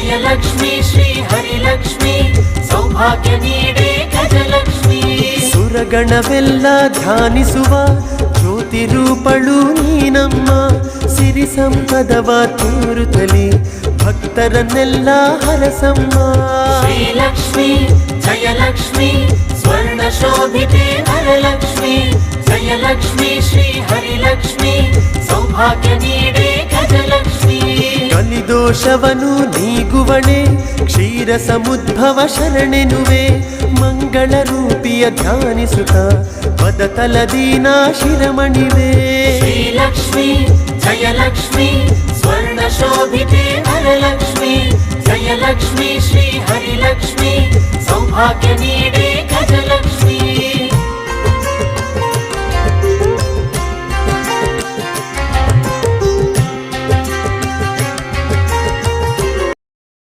జయలక్ష్మి శ్రీ హరిలక్ష్మి సౌభాగ్య నీడే గజలక్ష్మి ಸುರಗಣವೆಲ್ಲ ಧ್ಯಾನಿಸುವ ಜ್ಯೋತಿ ರೂಪಳು ನೀನಮ್ಮ ಸಿರಿ ಸಂಪದವ ತೋರುತ್ತಲಿ ಭಕ್ತರನ್ನೆಲ್ಲ ಹರಸಮ್ಮ శ్రీలక్ష్మి జయలక్ష్మి స్వర్ణ శోభితే వరలక్ష్మి జయలక్ష్మి శ్రీ హరిలక్ష్మి సౌభాగ్య నీడే గజలక్ష్మి ಕಲಿದೋಷವನು ನೀಗುವಣೆ ಕ್ಷೀರ ಸಮುದ್ಭವ ಶರಣೆನುವೆ ಮಂಗಳ ರೂಪಿಯ ಧ್ಯಾನಿಸುತ್ತ ಪದ ತಲದೀನ ಶಿರಮಣಿವೆ ಲಕ್ಷ್ಮಿ ಜಯಲಕ್ಷ್ಮಿ ಸ್ವರ್ಣ ಶೋಭಿತೆ ವರಲಕ್ಷ್ಮಿ ಜಯಲಕ್ಷ್ಮಿ ಶ್ರೀ ಹರಿಲಕ್ಷ್ಮಿ ಸೌಭಾಗ್ಯ ನೀಡೆ